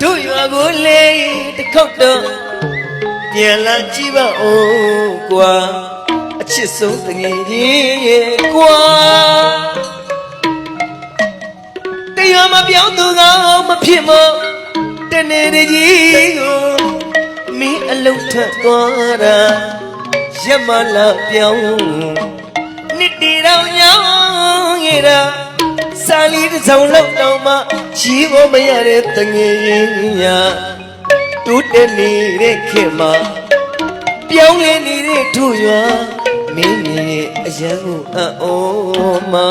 တို့ရွာကိုလေတစ်ခေါက်တော့ပြန်လာကြည့်ပါဦးကွာအချစ်ဆုံးတငယ်ကြီးရဲ့ကွာတရားမပြောင်းသူကမဖြစ်မတနေ့တည်းကြီးကိုမင်းအလုံးထက်သွားတာရက်မလာပြောင်း နှစ်တီတော့ညောင်းရတာစာလီတစ်စုံလောက်တော့မှရှိဖို့မရတဲ့တငယ်ရင်ညာတိုးတက်နေတဲ့ခင်မှာပြောင်းလဲနေတဲ့ထူရွာမင်းရဲ့အရန်ကိုအံ့ဩမှာ